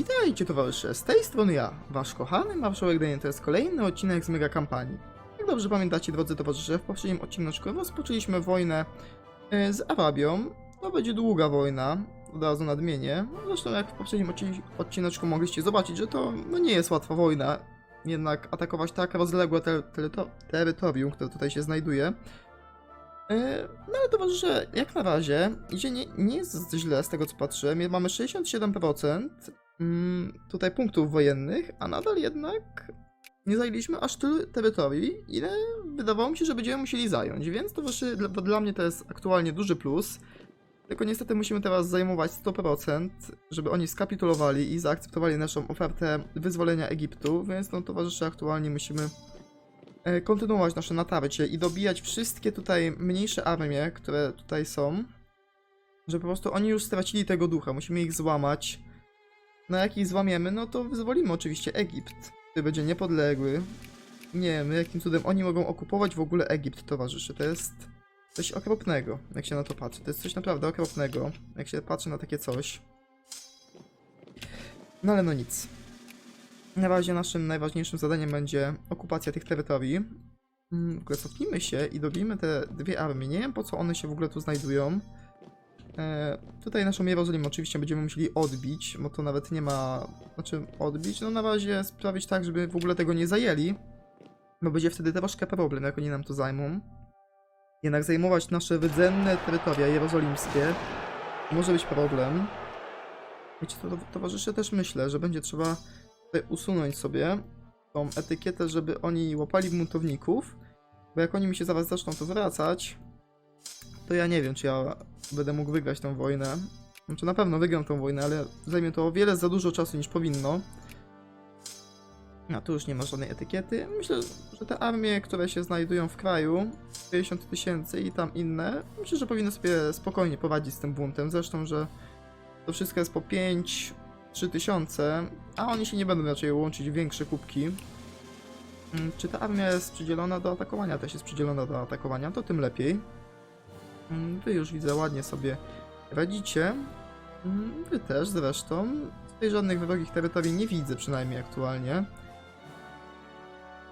Witajcie towarzysze, z tej strony ja, wasz kochany marszałek Daniel, to jest kolejny odcinek z mega kampanii. Jak dobrze pamiętacie drodzy towarzysze, w poprzednim odcineczku rozpoczęliśmy wojnę e, z Arabią. To będzie długa wojna, od razu nadmienię. Zresztą jak w poprzednim odci- odcineczku mogliście zobaczyć, że to no, nie jest łatwa wojna. Jednak atakować tak rozległe te- teryto- terytorium, które tutaj się znajduje. E, No ale towarzysze, jak na razie idzie nie, nie jest źle z tego co patrzę. My Mamy 67% mm, tutaj punktów wojennych, a nadal jednak nie zajęliśmy aż tylu terytorii, ile wydawało mi się, że będziemy musieli zająć, więc to właśnie dla, dla mnie to jest aktualnie duży plus. Tylko niestety musimy teraz zajmować 100%, żeby oni skapitulowali i zaakceptowali naszą ofertę wyzwolenia Egiptu, więc no towarzysze aktualnie musimy e, kontynuować nasze natarcie i dobijać wszystkie tutaj mniejsze armie, które tutaj są, że po prostu oni już stracili tego ducha, musimy ich złamać. No jak złamiemy, no to wyzwolimy oczywiście Egipt, który będzie niepodległy. Nie wiem, jakim cudem oni mogą okupować w ogóle Egipt, towarzyszy. To jest coś okropnego, jak się na to patrzy. To jest coś naprawdę okropnego, jak się patrzy na takie coś. No ale no nic. Na razie naszym najważniejszym zadaniem będzie okupacja tych terytorii. Mm, W ogóle cofnijmy się i dobijmy te dwie armie. Nie wiem po co one się w ogóle tu znajdują. E, tutaj naszą Jerozolimę oczywiście będziemy musieli odbić, bo to nawet nie ma... Znaczy odbić, no na razie sprawić tak, żeby w ogóle tego nie zajęli. Bo będzie wtedy troszkę problem, jak oni nam to zajmą. Jednak zajmować nasze rdzenne terytoria jerozolimskie może być problem. Wiecie, to towarzysze też myślę, że będzie trzeba tutaj usunąć sobie tą etykietę, żeby oni łapali buntowników, bo jak oni mi się zaraz zaczną tu wracać, to ja nie wiem, czy ja będę mógł wygrać tę wojnę. Znaczy na pewno wygram tę wojnę, ale zajmie to o wiele za dużo czasu niż powinno. A tu już nie ma żadnej etykiety. Myślę, że te armie, które się znajdują w kraju, 50 tysięcy i tam inne, myślę, że powinny sobie spokojnie poradzić z tym buntem. Zresztą, że to wszystko jest po 5, 3 tysiące, a oni się nie będą raczej łączyć w większe kubki. Mm, Czy ta armia jest przydzielona do atakowania? Też jest przydzielona do atakowania, to tym lepiej. Mm, Wy już widzę ładnie sobie radzicie. Mm, Wy też zresztą. Tutaj żadnych wrogich terytorii nie widzę przynajmniej aktualnie.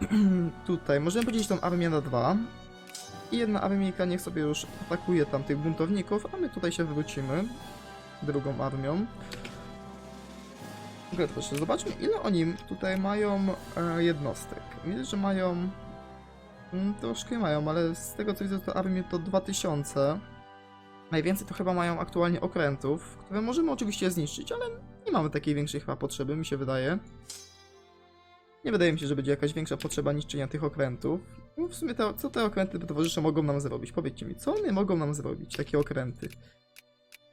Tutaj możemy podzielić tą armię na dwa. I jedna armijka niech sobie już atakuje tam tych buntowników, a my tutaj się wrócimy drugą armią. Proszę, zobaczmy ile oni tutaj mają e, jednostek. Widzę, że mają... Mm, troszkę mają, ale z tego co widzę to armię to 2000. Najwięcej to chyba mają aktualnie okrętów, które możemy oczywiście zniszczyć, ale nie mamy takiej większej chyba potrzeby, mi się wydaje. Nie wydaje mi się, że będzie jakaś większa potrzeba niszczenia tych okrętów. No w sumie co te okręty towarzysze mogą nam zrobić? Powiedzcie mi, co one mogą nam zrobić, takie okręty?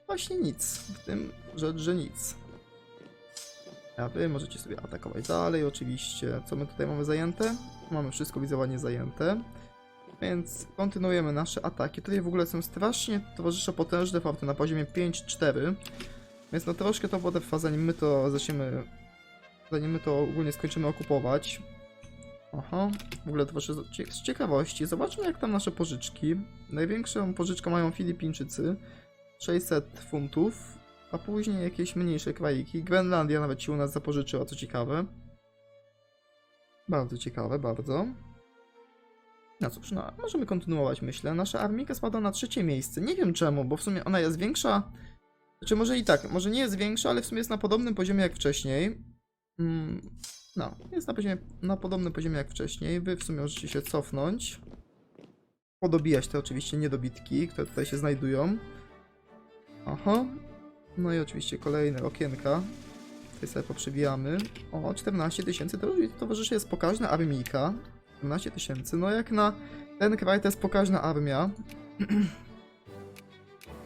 Właśnie nic. W tym rzecz, że nic. A wy możecie sobie atakować dalej, oczywiście. Co my tutaj mamy zajęte? Mamy wszystko widzę ładnie zajęte. Więc kontynuujemy nasze ataki. Tutaj w ogóle są strasznie towarzysze potężne forty na poziomie 5-4. Więc no troszkę to potrwa zanim my to zaczniemy... Zanim my to ogólnie skończymy okupować. Aha, w ogóle towarzysze z cie- z ciekawości. Zobaczmy jak tam nasze pożyczki. Największą pożyczkę mają Filipińczycy. 600 funtów, a później jakieś mniejsze krajiki. Grenlandia nawet się u nas zapożyczyła, co ciekawe. Bardzo ciekawe, bardzo. No cóż, no, możemy kontynuować, myślę. Nasza armijka spada na trzecie miejsce. Nie wiem czemu, bo w sumie ona jest większa. Znaczy, może i tak, może nie jest większa, ale w sumie jest na podobnym poziomie jak wcześniej. Mm, no, jest na, poziomie, na podobnym poziomie jak wcześniej. Wy w sumie możecie się cofnąć. Podobijać te oczywiście niedobitki, które tutaj się znajdują. Aha. No i oczywiście kolejne okienka. Tutaj sobie poprzebijamy. O, 14 tysięcy. To towarzyszy jest pokaźna armijka. 14 tysięcy. No jak na ten kraj to jest pokaźna armia.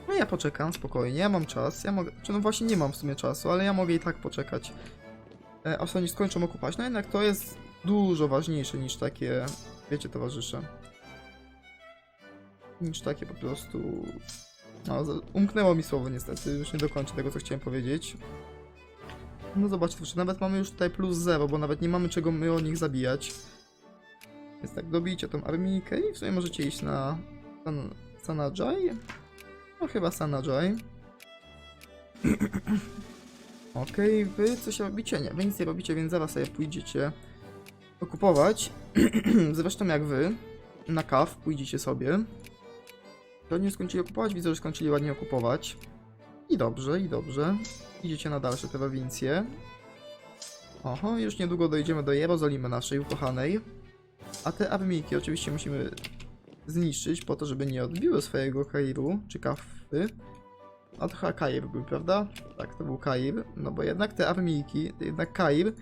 No ja poczekam spokojnie, ja mam czas. Ja mogę. Czy no właśnie nie mam w sumie czasu, ale ja mogę i tak poczekać. E, aż oni skończą okupać. No jednak to jest dużo ważniejsze niż takie. Wiecie, towarzysze. Niż takie po prostu no, umknęło mi słowo niestety, już nie dokończę tego, co chciałem powiedzieć. No zobaczcie, nawet mamy już tutaj plus 0, bo nawet nie mamy czego my od nich zabijać. Więc tak, dobijcie tą armijkę i w sumie możecie iść na San. No chyba Sanajay. Okej, wy coś robicie? Nie, wy nic nie robicie, więc zaraz sobie pójdziecie okupować. Zresztą jak wy, na kaw pójdziecie sobie. To nie skończyli okupować, widzę, że skończyli ładnie okupować. I dobrze, i dobrze. Idziecie na dalsze te prowincje. Oho, już niedługo dojdziemy do Jerozolimy naszej ukochanej. A te armijki oczywiście musimy zniszczyć po to, żeby nie odbiły swojego Kairu, czy kafy. A to chyba Kair był, prawda? Tak, to był Kair. No bo jednak te armijki, jednak Kair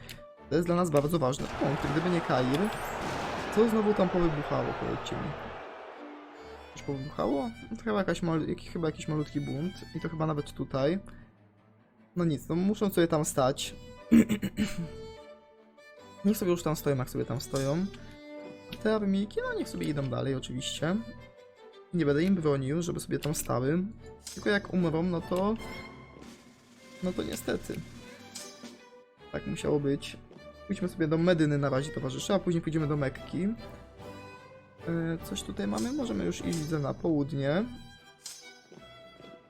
to jest dla nas bardzo ważny punkt. Gdyby nie Kair, co znowu tam powybuchało, powiedzcie mi. Już powybuchało? Chyba, jakaś mal, chyba jakiś malutki bunt. I to chyba nawet tutaj. No nic, no muszą sobie tam stać. niech sobie już tam stoją, jak sobie tam stoją. Te armijki, no niech sobie idą dalej oczywiście. Nie będę im bronił, żeby sobie tam stały. Tylko jak umrą, no to... No to niestety. Tak musiało być. Pójdźmy sobie do Medyny na razie towarzysze, a później pójdziemy do Mekki. Yy, coś tutaj mamy? Możemy już iść, na południe.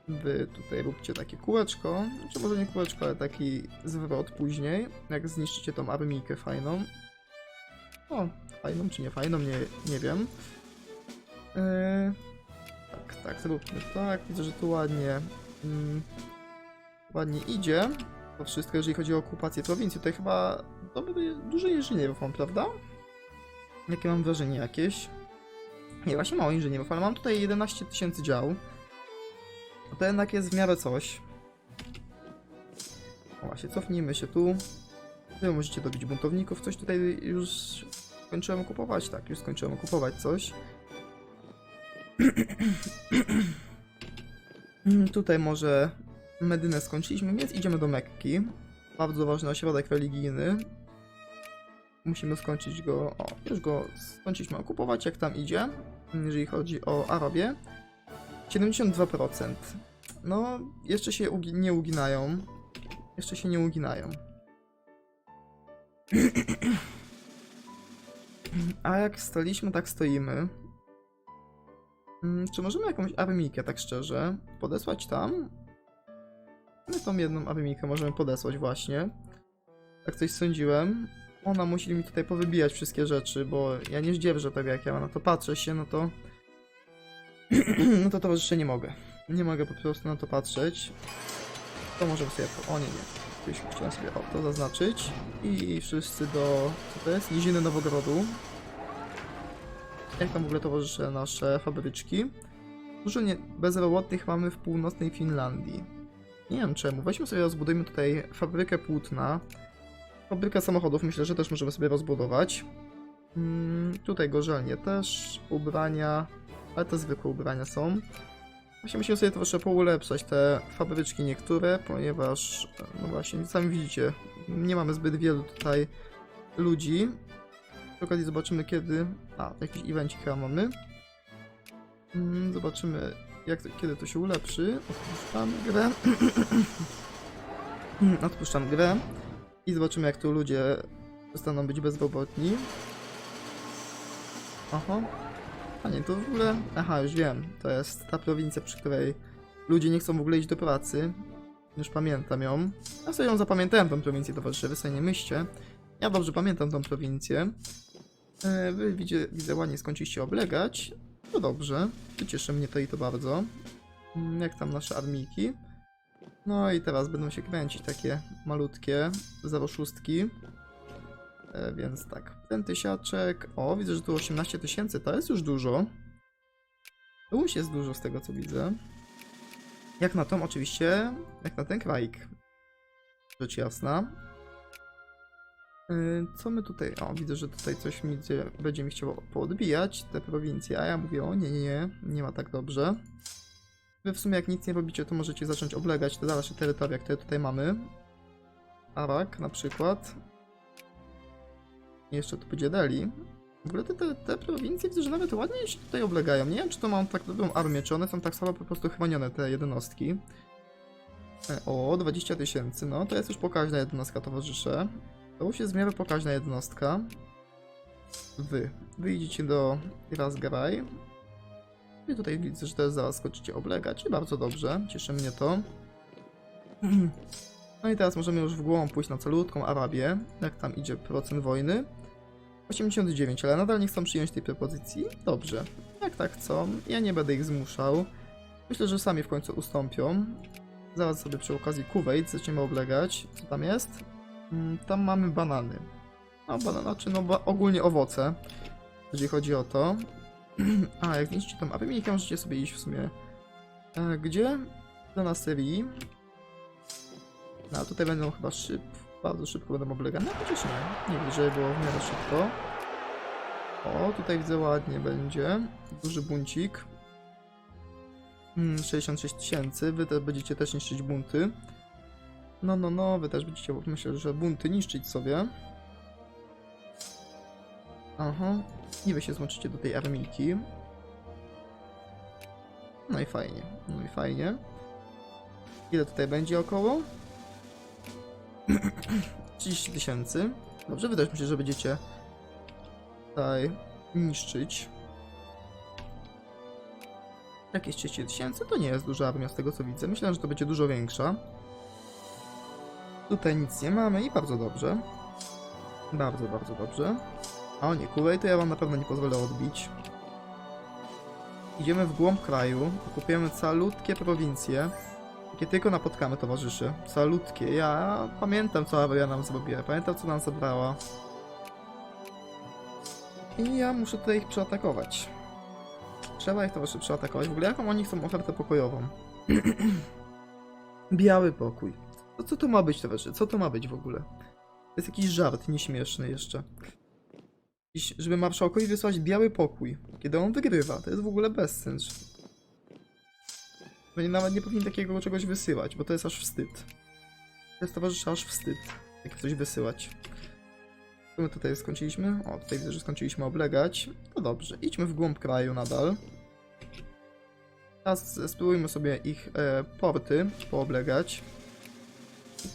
Wy tutaj róbcie takie kółeczko. Czy może nie kółeczko, ale taki zwrot później. Jak zniszczycie tą armijkę fajną. O, fajną czy nie fajną, nie, nie wiem. Yy, tak, tak, zróbmy tak. Widzę, że tu ładnie. Mm, ładnie idzie. To wszystko, jeżeli chodzi o okupację prowincji. Tutaj chyba dobry, dużo inżynierów mam, prawda? Jakie mam wrażenie jakieś? Nie, właśnie mało inżynierów, ale mam tutaj 11 tysięcy dział. To jednak jest w miarę coś. O właśnie, cofnijmy się tu. Wy możecie dobić buntowników. Coś tutaj już skończyłem kupować. Tak, już skończyłem kupować coś. Tutaj może Medynę skończyliśmy, więc idziemy do Mekki. Bardzo ważny ośrodek religijny. Musimy skończyć go. O, już go skończyliśmy okupować, jak tam idzie, jeżeli chodzi o Arabię. 72%. No, jeszcze się ugi nie uginają. Jeszcze się nie uginają. A jak staliśmy, tak stoimy. Mm, Czy możemy jakąś armijkę, tak szczerze, podesłać tam? My tą jedną armijkę możemy podesłać właśnie. Tak coś sądziłem. Ona musi mi tutaj powybijać wszystkie rzeczy, bo ja nie zdzierżę tego, jak ja na to patrzę się, no to... no to towarzysze nie mogę. Nie mogę po prostu na to patrzeć. To możemy sobie... O nie, nie. Chciałem sobie o, to zaznaczyć. I wszyscy do... Co to jest? Niziny Nowogrodu. Jak tam w ogóle towarzysze nasze fabryczki? Dużo nie... bezrobotnych mamy w północnej Finlandii. Nie wiem czemu. Weźmy sobie, rozbudujmy tutaj fabrykę płótna. Fabrykę samochodów myślę, że też możemy sobie rozbudować. Mm, tutaj gorzelnie też. Ubrania. Ale to zwykłe ubrania są. Właśnie musimy sobie troszkę poulepszać te fabryczki niektóre, ponieważ, no właśnie, sami widzicie, nie mamy zbyt wielu tutaj ludzi. Przy okazji zobaczymy kiedy... A, jakiś evencik chyba mamy. Mm, Zobaczymy jak, to- kiedy to się ulepszy. Odpuszczam grę. Odpuszczam grę. I zobaczymy jak tu ludzie przestaną być bezrobotni. Aha. A nie, to w ogóle... Aha, już wiem. To jest ta prowincja, przy której ludzie nie chcą w ogóle iść do pracy. Już pamiętam ją. Ja sobie ją zapamiętałem, tą prowincję, towarzysze, wy sobie nie myślcie. Ja dobrze pamiętam tą prowincję. E, Wy widzę, widzę ładnie skończyliście oblegać. To dobrze. Cieszy mnie to i to bardzo. Mm, Jak tam nasze armijki? No i teraz będą się kręcić takie malutkie 06. E, więc tak, ten tysiaczek. O, widzę, że tu 18 tysięcy, to jest już dużo. To już jest dużo z tego co widzę. Jak na tą oczywiście, jak na ten krajk. Rzecz jasna. Y, Co my tutaj. O, widzę, że tutaj coś mi będzie mi chciało poodbijać, te prowincje, a ja mówię, o nie, nie, nie, nie ma tak dobrze. Wy w sumie jak nic nie robicie, to możecie zacząć oblegać te dalsze terytoria, które tutaj mamy. Arak na przykład. Jeszcze tu będzie Delhi. W ogóle te, te, te prowincje widzę, że nawet ładnie się tutaj oblegają. Nie wiem, czy to mam tak dobrą armię, czy one są tak samo po prostu chronione, te jednostki. E, O, 20 tysięcy, no to jest już pokaźna jednostka, towarzysze. To już jest w miarę pokaźna jednostka. Wy. Wy idziecie do Razgaraj. I tutaj widzę, że też zaraz skoczycie oblegać. I bardzo dobrze. Cieszy mnie to. No i teraz możemy już w głąb pójść na calutką Arabię. Jak tam idzie procent wojny? 89, ale nadal nie chcą przyjąć tej propozycji. Dobrze. Jak tak chcą, ja nie będę ich zmuszał. Myślę, że sami w końcu ustąpią. Zaraz sobie przy okazji Kuwait zaczniemy oblegać. Co tam jest? Mm, Tam mamy banany. No, banany, znaczy no ba- ogólnie owoce. Jeżeli chodzi o to. A, jak zniszczycie tą Abymikę, możecie sobie iść w sumie. E, gdzie? Do na Syrii. No, tutaj będą chyba szyb, bardzo szybko będą oblegane, no, chociaż nie. Nie widzę, było w miarę szybko. O, tutaj widzę ładnie będzie. Duży buncik. Mm, 66 tysięcy. Wy też będziecie też niszczyć bunty. No, no, no, wy też będziecie, myślę, że bunty niszczyć sobie. Aha. I wy się złączycie do tej armijki. No i fajnie, no i fajnie. Ile tutaj będzie około? 30 tysięcy. Dobrze, wydaje mi się, że będziecie tutaj niszczyć. Jakieś 30 tysięcy to nie jest duża armia z tego co widzę. Myślę, że to będzie dużo większa. Tutaj nic nie mamy i bardzo dobrze. Bardzo, bardzo dobrze. O nie, Kuwait to ja wam na pewno nie pozwolę odbić. Idziemy w głąb kraju, okupujemy calutkie prowincje. Jakie tylko napotkamy towarzyszy. Calutkie. Ja pamiętam co Aria nam zrobiła, pamiętam co nam zabrała. I ja muszę tutaj ich przeatakować. Trzeba ich towarzyszy przeatakować. W ogóle jaką oni chcą ofertę pokojową? Biały pokój. Co, co to ma być towarzyszy? Co to ma być w ogóle? To jest jakiś żart nieśmieszny jeszcze. Żeby marszałkowi wysłać biały pokój, kiedy on wygrywa. To jest w ogóle bezsens. Nawet nie powinni takiego czegoś wysyłać, bo to jest aż wstyd. To jest towarzyszy aż wstyd, jak coś wysyłać. Co my tutaj skończyliśmy? O, tutaj widzę, że skończyliśmy oblegać. To dobrze, idźmy w głąb kraju nadal. Teraz spróbujmy sobie ich e, porty pooblegać.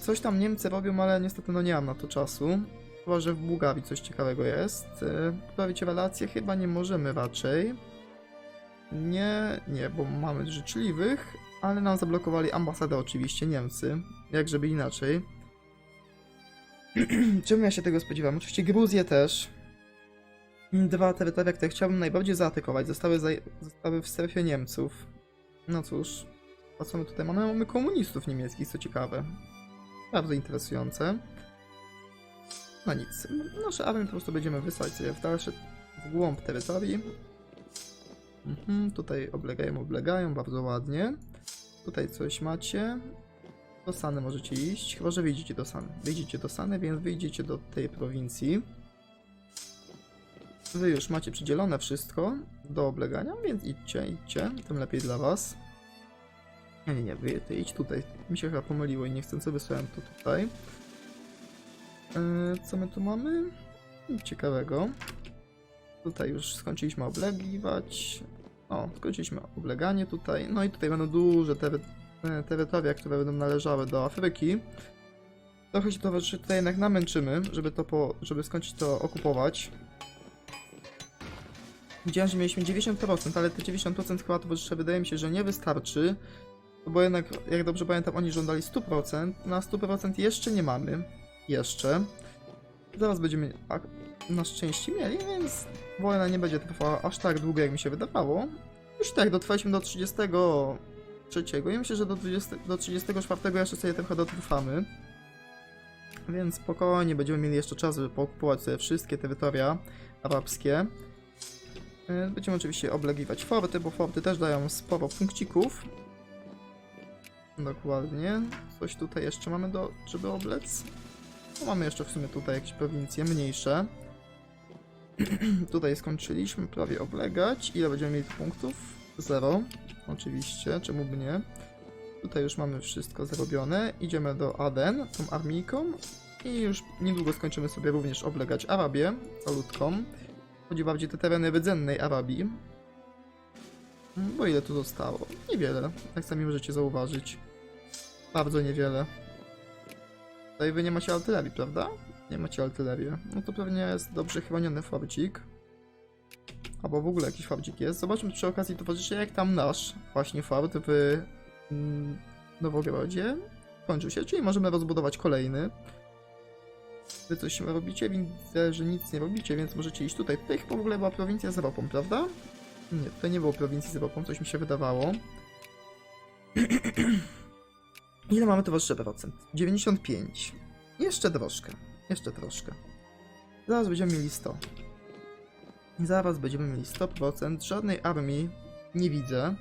Coś tam Niemcy robią, ale niestety no nie mam na to czasu. Chyba, że w Bułgarii coś ciekawego jest. E, poprawić relacje chyba nie możemy raczej. Nie, nie, bo mamy życzliwych, ale nam zablokowali ambasadę oczywiście, Niemcy. Jak żeby inaczej. Czemu ja się tego spodziewam? Oczywiście Gruzję też. Dwa terytoria, które chciałbym najbardziej zaatakować, zostały, zostały w strefie Niemców. No cóż, a co my tutaj mamy? Mamy komunistów niemieckich, co ciekawe. Bardzo interesujące. No nic, nasze armię po prostu będziemy wysłać sobie w dalsze, w głąb terytorii. Mhm, tutaj oblegają, oblegają, bardzo ładnie. Tutaj coś macie. Do Sany możecie iść, chyba że wyjdziecie do Sany. Wyjdziecie do Sany, więc wyjdziecie do tej prowincji. Wy już macie przydzielone wszystko do oblegania, więc idźcie, idźcie, tym lepiej dla was. Nie, nie, nie, wy idź tutaj. Mi się chyba pomyliło i niechcący wysłałem to tutaj. Yy, co my tu mamy? Ciekawego. Tutaj już skończyliśmy oblegiwać. O, skończyliśmy obleganie tutaj. No i tutaj będą duże tery e, terytoria, które będą należały do Afryki. Trochę się towarzyszy tutaj jednak namęczymy, żeby to po, żeby skończyć to okupować. Widziałem, że mieliśmy 90%, ale te 90% chyba towarzysze wydaje mi się, że nie wystarczy. Bo jednak, jak dobrze pamiętam, oni żądali 100%. Na 100% jeszcze nie mamy. Jeszcze. Zaraz będziemy na szczęście mieli, więc wojna nie będzie trwała aż tak długo, jak mi się wydawało. Już tak, dotrwaliśmy do 33 i myślę, że do, 20, do 34 jeszcze sobie trochę dotrwamy. Więc spokojnie będziemy mieli jeszcze czas, żeby pookupować sobie wszystkie terytoria arabskie. Będziemy oczywiście oblegiwać forty, bo forty też dają sporo punkcików. Dokładnie. Coś tutaj jeszcze mamy, do, żeby oblec? No mamy jeszcze w sumie tutaj jakieś prowincje mniejsze. tutaj skończyliśmy prawie oblegać. Ile będziemy mieli punktów? Zero. Oczywiście, czemu by nie? Tutaj już mamy wszystko zrobione. Idziemy do Aden, tą armijką. I już niedługo skończymy sobie również oblegać Arabię calutką. Chodzi bardziej o te tereny rdzennej Arabii. Bo ile tu zostało? Niewiele, jak sami możecie zauważyć. Bardzo niewiele. Tutaj wy nie macie artylerii, prawda? Nie macie artylerii. No to pewnie jest dobrze chroniony fabcik. Albo w ogóle jakiś fabcik jest. Zobaczmy przy okazji towarzyszy jak tam nasz właśnie fart w mm, Nowogrodzie. kończył się, czyli możemy rozbudować kolejny. Wy coś robicie? Widzę, że nic nie robicie, więc możecie iść tutaj. Tutaj chyba w ogóle była prowincja z ropą, prawda? Nie, tutaj nie było prowincji z ropą, coś mi się wydawało. Ile mamy towarzysze procent? 95. Jeszcze troszkę. Jeszcze troszkę. Zaraz będziemy mieli 100. Zaraz będziemy mieli 100%. Żadnej armii nie widzę.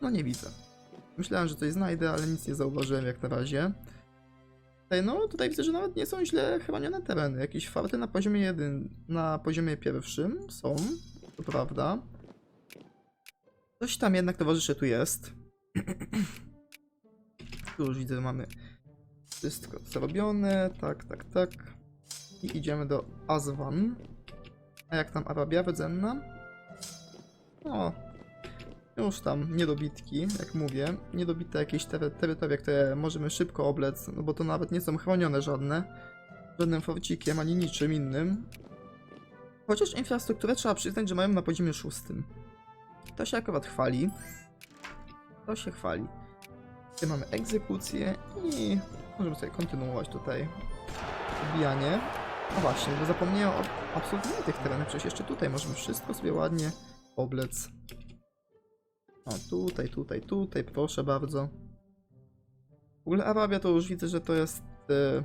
No nie widzę. Myślałem, że coś znajdę, ale nic nie zauważyłem jak na razie. Tutaj, no, tutaj widzę, że nawet nie są źle chronione tereny. Jakieś farty na poziomie 1, na poziomie pierwszym są, to prawda. Coś tam jednak towarzysze tu jest. tu już widzę, mamy wszystko zrobione, tak, tak, tak. I idziemy do Azwan. A jak tam Arabia rdzenna? No, już tam niedobitki, jak mówię. Niedobite jakieś tery terytoria, które możemy szybko oblec, no bo to nawet nie są chronione żadne. Żadnym forcikiem, ani niczym innym. Chociaż infrastrukturę trzeba przyznać, że mają na poziomie szóstym. To się akurat chwali. To się chwali. Tutaj mamy egzekucję i możemy sobie kontynuować tutaj wbijanie. No właśnie, bo zapomniałem o absolutnie tych terenach, przecież jeszcze tutaj możemy wszystko sobie ładnie oblec. O, tutaj, tutaj, tutaj, proszę bardzo. W ogóle Arabia to już widzę, że to jest e,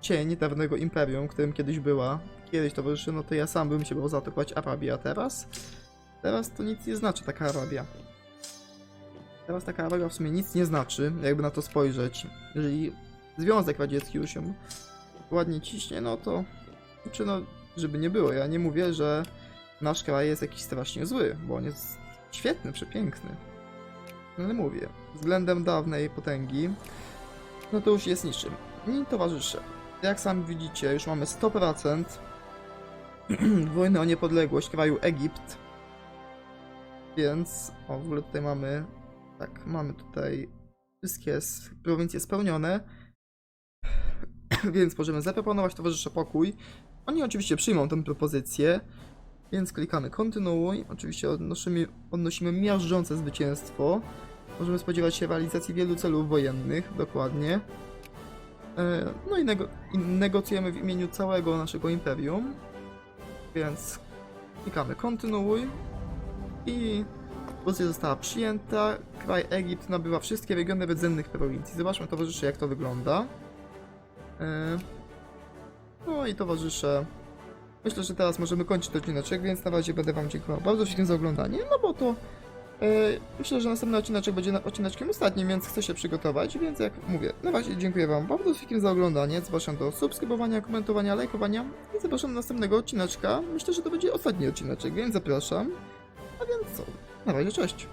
cień dawnego imperium, którym kiedyś była. Kiedyś towarzyszy, no to ja sam bym się bał zaatakować Arabię, a teraz? Teraz to nic nie znaczy taka Arabia. Teraz taka Arabia w sumie nic nie znaczy, jakby na to spojrzeć. Jeżeli Związek Radziecki już się ładnie ciśnie, no to... Czy no, żeby nie było, ja nie mówię, że nasz kraj jest jakiś strasznie zły, bo on jest świetny, przepiękny. No ale mówię, względem dawnej potęgi, no to już jest niczym. I towarzysze, jak sami widzicie, już mamy 100% wojny o niepodległość kraju Egipt. Więc, o w ogóle tutaj mamy, tak, mamy tutaj wszystkie prowincje spełnione. Więc możemy zaproponować towarzysze pokój. Oni oczywiście przyjmą tę propozycję. Więc klikamy kontynuuj. Oczywiście odnosimy, odnosimy miażdżące zwycięstwo. Możemy spodziewać się realizacji wielu celów wojennych, dokładnie. E, No i, nego i negocjujemy w imieniu całego naszego imperium. Więc klikamy kontynuuj. I propozycja została przyjęta. Kraj Egipt nabywa wszystkie regiony rdzennych prowincji. Zobaczmy towarzysze jak to wygląda. E, No i towarzysze Myślę, że teraz możemy kończyć ten odcineczek, więc na razie będę Wam dziękował bardzo wszystkim za oglądanie, no bo to e, myślę, że następny odcineczek będzie odcineczkiem ostatnim, więc chcę się przygotować, więc jak mówię, na razie dziękuję Wam bardzo wszystkim za oglądanie, zapraszam do subskrybowania, komentowania, lajkowania i zapraszam do następnego odcineczka, myślę, że to będzie ostatni odcineczek, więc zapraszam, a więc co, na razie cześć!